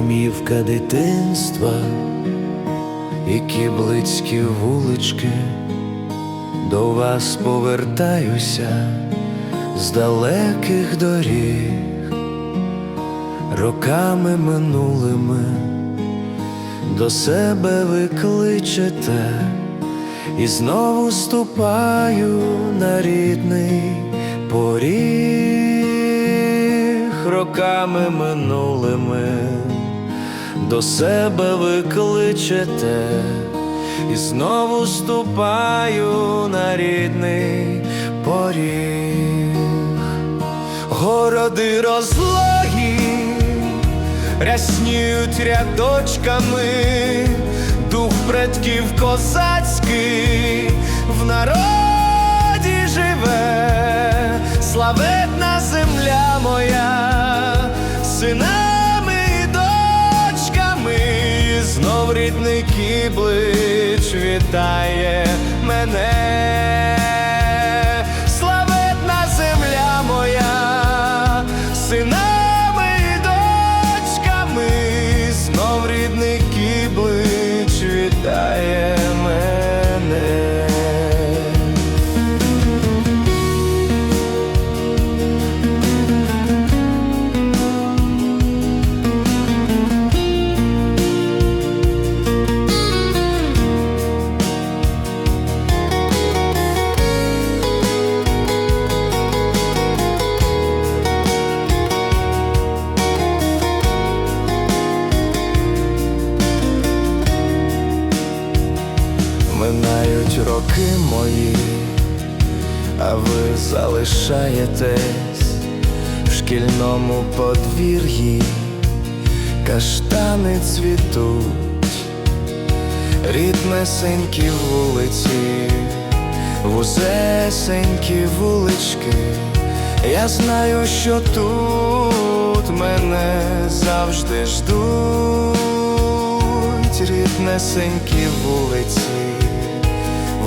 домівка дитинства, і кіблицькі вулички, до вас повертаюся з далеких доріг, роками минулими до себе ви кличете, і знову ступаю на рідний поріг. Роками минулими до себе ви кличете, і знову ступаю на рідний поріг, городи розлогі рясніють рядочками, дух предків козацький в народі живе, славетна рідний кіблич вітає мене. Минають роки мої, а ви залишаєтесь в шкільному подвір'ї, каштани цвітуть, ріднесенькі вулиці, вузесенькі вулички. Я знаю, що тут мене завжди ждуть ріднесенькі вулиці,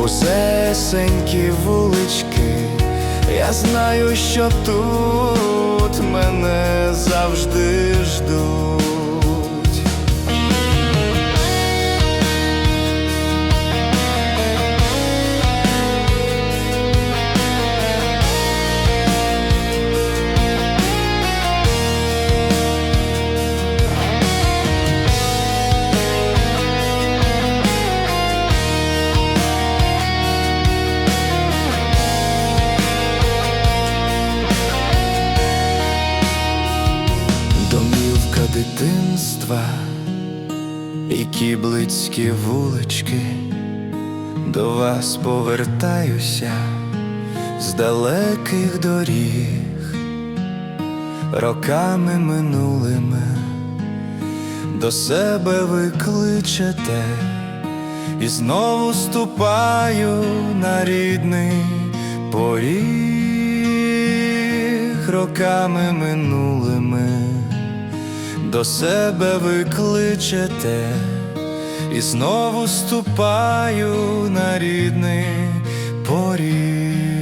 вузесенькі вулички. Я знаю, що тут мене завжди ждуть. Дитинства і кіблицькі вулички, до вас повертаюся з далеких доріг, роками минулими до себе ви кличете, і знову ступаю на рідний поріг. Роками минулими до себе ви кличете і знову ступаю на рідний поріг.